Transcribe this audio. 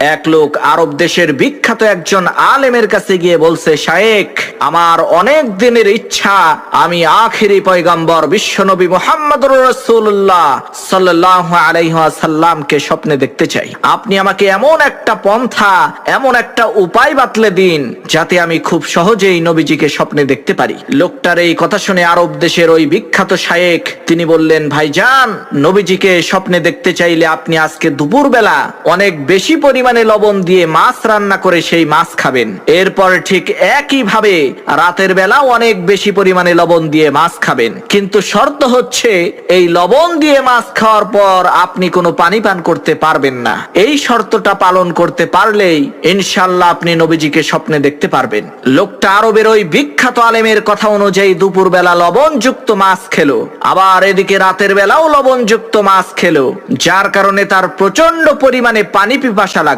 এক লোক আরব দেশের বিখ্যাত একজন আলেমের কাছে গিয়ে বলছে শায়েক আমার অনেক দিনের ইচ্ছা, আমি আখেরি পয়গম্বর বিশ্বনবী মোহাম্মদুর রসুল্লাহ সাল্লাহ আলাইহাসাল্লামকে স্বপ্নে দেখতে চাই। আপনি আমাকে এমন একটা পন্থা, এমন একটা উপায় বাতলে দিন, যাতে আমি খুব সহজেই নবীজিকে স্বপ্নে দেখতে পারি। লোকটার এই কথা শুনে আরব দেশের ওই বিখ্যাত শায়েক তিনি বললেন, ভাইজান, নবীজিকে স্বপ্নে দেখতে চাইলে আপনি আজকে দুপুরবেলা অনেক বেশি পরিমাণে লবণ দিয়ে মাছ রান্না করে সেই মাছ খাবেন। এরপর ঠিক একই ভাবে রাতের বেলাও অনেক বেশি পরিমাণে লবণ দিয়ে মাছ খাবেন। কিন্তু শর্ত হচ্ছে, এই লবণ দিয়ে মাছ খাওয়ার পর আপনি কোনো পানি পান করতে পারবেন না। এই শর্তটা পালন করতে পারলেই ইনশাল্লাহ আপনি নবীজিকে স্বপ্নে দেখতে পারবেন। লোকটা আরবের ওই বিখ্যাত আলেমের কথা অনুযায়ী দুপুর বেলা লবণযুক্ত মাছ খেলো। আবার এদিকে রাতের বেলাও লবণযুক্ত মাছ খেলো, যার কারণে তার প্রচণ্ড পরিমাণে পানি পিপাসা লাগল